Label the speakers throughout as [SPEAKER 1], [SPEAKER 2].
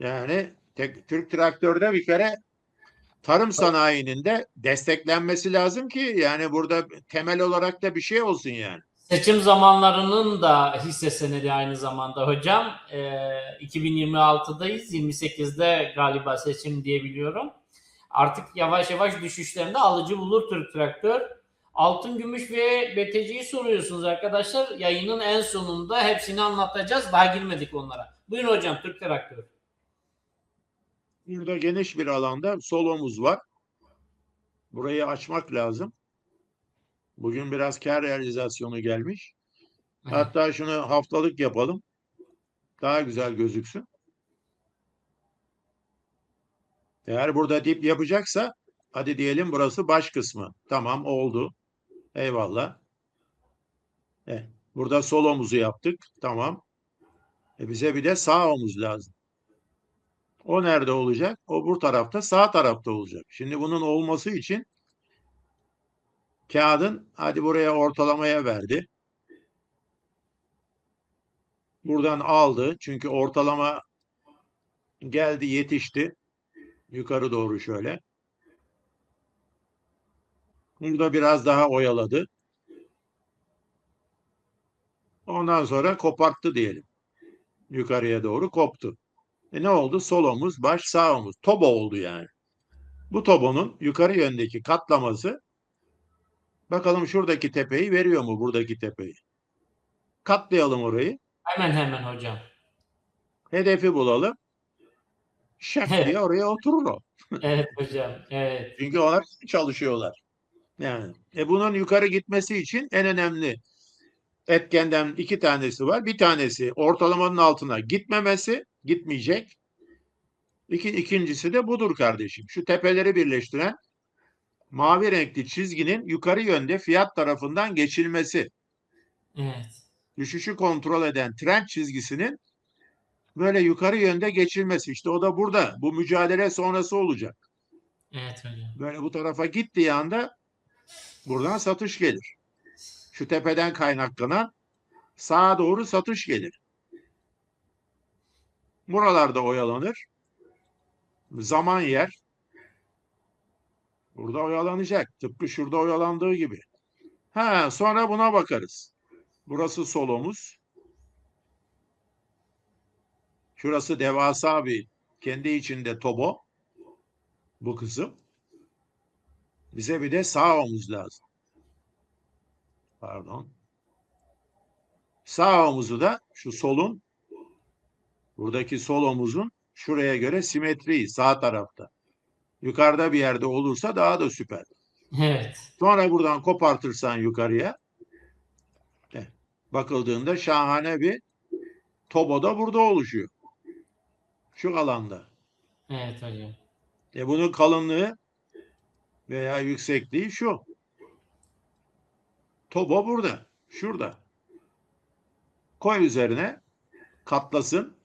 [SPEAKER 1] Yani tek, Türk traktörde bir kere tarım sanayinin de desteklenmesi lazım ki yani burada temel olarak da bir şey olsun yani.
[SPEAKER 2] Seçim zamanlarının da hisse senedi aynı zamanda hocam. Ee, 2026'dayız. 28'de galiba seçim diyebiliyorum. Artık yavaş yavaş düşüşlerinde alıcı bulur Türk Traktör. Altın, gümüş ve BTC'yi soruyorsunuz arkadaşlar. Yayının en sonunda hepsini anlatacağız. Daha girmedik onlara. Buyurun hocam Türk Traktör.
[SPEAKER 1] Burada geniş bir alanda solomuz var. Burayı açmak lazım. Bugün biraz kar realizasyonu gelmiş. Hatta şunu haftalık yapalım. Daha güzel gözüksün. Eğer burada dip yapacaksa hadi diyelim burası baş kısmı. Tamam oldu. Eyvallah. Eh, burada sol omuzu yaptık. Tamam. E bize bir de sağ omuz lazım. O nerede olacak? O bu tarafta sağ tarafta olacak. Şimdi bunun olması için kağıdın hadi buraya ortalamaya verdi. Buradan aldı. Çünkü ortalama geldi yetişti. Yukarı doğru şöyle. Burada biraz daha oyaladı. Ondan sonra koparttı diyelim. Yukarıya doğru koptu. E ne oldu? Sol omuz, baş, sağ omuz. Tobo oldu yani. Bu tobonun yukarı yöndeki katlaması bakalım şuradaki tepeyi veriyor mu buradaki tepeyi? Katlayalım orayı.
[SPEAKER 2] Hemen hemen hocam.
[SPEAKER 1] Hedefi bulalım. Şak diye oraya oturur o.
[SPEAKER 2] Evet hocam. Evet.
[SPEAKER 1] Çünkü onlar çalışıyorlar. Yani e bunun yukarı gitmesi için en önemli etkenden iki tanesi var. Bir tanesi ortalamanın altına gitmemesi, gitmeyecek. İki, ikincisi de budur kardeşim. Şu tepeleri birleştiren mavi renkli çizginin yukarı yönde fiyat tarafından geçilmesi.
[SPEAKER 2] Evet.
[SPEAKER 1] Düşüşü kontrol eden trend çizgisinin böyle yukarı yönde geçilmesi. İşte o da burada. Bu mücadele sonrası olacak.
[SPEAKER 2] Evet hocam.
[SPEAKER 1] Böyle bu tarafa gittiği anda buradan satış gelir. Şu tepeden kaynaklanan sağa doğru satış gelir. Buralarda oyalanır. Zaman yer. Burada oyalanacak. Tıpkı şurada oyalandığı gibi. Ha, sonra buna bakarız. Burası solomuz. Şurası devasa bir kendi içinde tobo. Bu kısım. Bize bir de sağ omuz lazım. Pardon. Sağ omuzu da şu solun buradaki sol omuzun şuraya göre simetri sağ tarafta. Yukarıda bir yerde olursa daha da süper.
[SPEAKER 2] Evet.
[SPEAKER 1] Sonra buradan kopartırsan yukarıya eh, bakıldığında şahane bir tobo da burada oluşuyor. Şu alanda.
[SPEAKER 2] Evet hocam.
[SPEAKER 1] E bunun kalınlığı veya yüksekliği şu. Tobo burada. Şurada. Koy üzerine katlasın.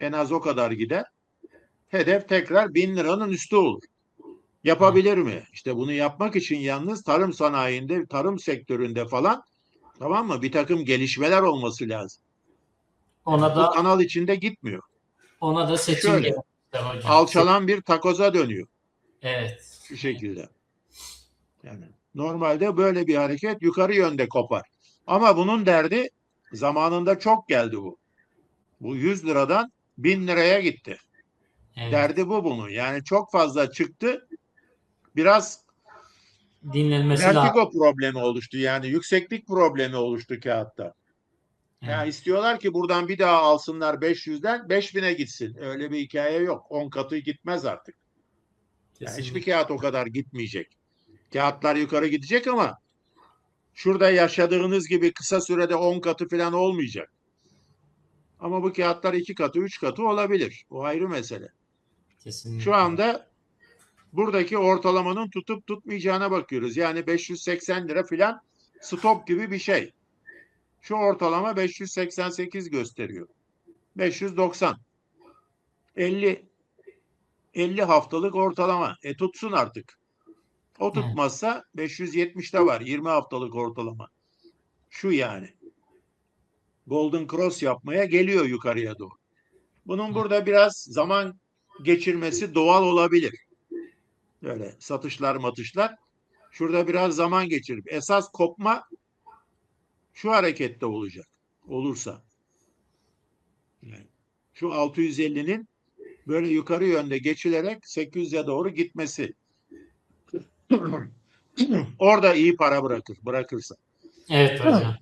[SPEAKER 1] En az o kadar gider. Hedef tekrar bin liranın üstü olur. Yapabilir mi? İşte bunu yapmak için yalnız tarım sanayinde, tarım sektöründe falan tamam mı? Bir takım gelişmeler olması lazım.
[SPEAKER 2] Ona
[SPEAKER 1] Bu
[SPEAKER 2] da
[SPEAKER 1] kanal içinde gitmiyor.
[SPEAKER 2] ona da seçim
[SPEAKER 1] Şöyle.
[SPEAKER 2] hocam.
[SPEAKER 1] Alçalan bir takoza dönüyor.
[SPEAKER 2] Evet.
[SPEAKER 1] Şu şekilde. Yani normalde böyle bir hareket yukarı yönde kopar. Ama bunun derdi zamanında çok geldi bu. Bu 100 liradan 1000 liraya gitti.
[SPEAKER 2] evet.
[SPEAKER 1] Derdi bu bunun. Yani çok fazla çıktı. Biraz
[SPEAKER 2] Dinlenmesi lazım.
[SPEAKER 1] vertigo problemi oluştu. Yani yükseklik problemi oluştu kağıtta. Ya
[SPEAKER 2] Evet.
[SPEAKER 1] istiyorlar ki buradan bir daha alsınlar 500'den 5000'e gitsin. Öyle bir hikaye yok. 10 katı gitmez artık. Yani
[SPEAKER 2] Kesinlikle.
[SPEAKER 1] hiçbir kağıt o kadar gitmeyecek. Kağıtlar yukarı gidecek ama şurada yaşadığınız gibi kısa sürede 10 katı falan olmayacak. Ama bu kağıtlar 2 katı, 3 katı olabilir. O ayrı mesele.
[SPEAKER 2] Kesinlikle.
[SPEAKER 1] Şu anda buradaki ortalamanın tutup tutmayacağına bakıyoruz. Yani 580 lira falan stop gibi bir şey. Şu ortalama 588 gösteriyor. 590. 50 50 haftalık ortalama. E tutsun artık. O tutmazsa 570'te var 20 haftalık ortalama. Şu yani. Golden Cross yapmaya geliyor yukarıya doğru. Bunun burada biraz zaman geçirmesi doğal olabilir. Böyle satışlar matışlar. Şurada biraz zaman geçirip esas kopma şu harekette olacak. Olursa. Yani şu 650'nin böyle yukarı yönde geçilerek 800'e doğru gitmesi. Orada iyi para bırakır, bırakırsa.
[SPEAKER 2] Evet hocam.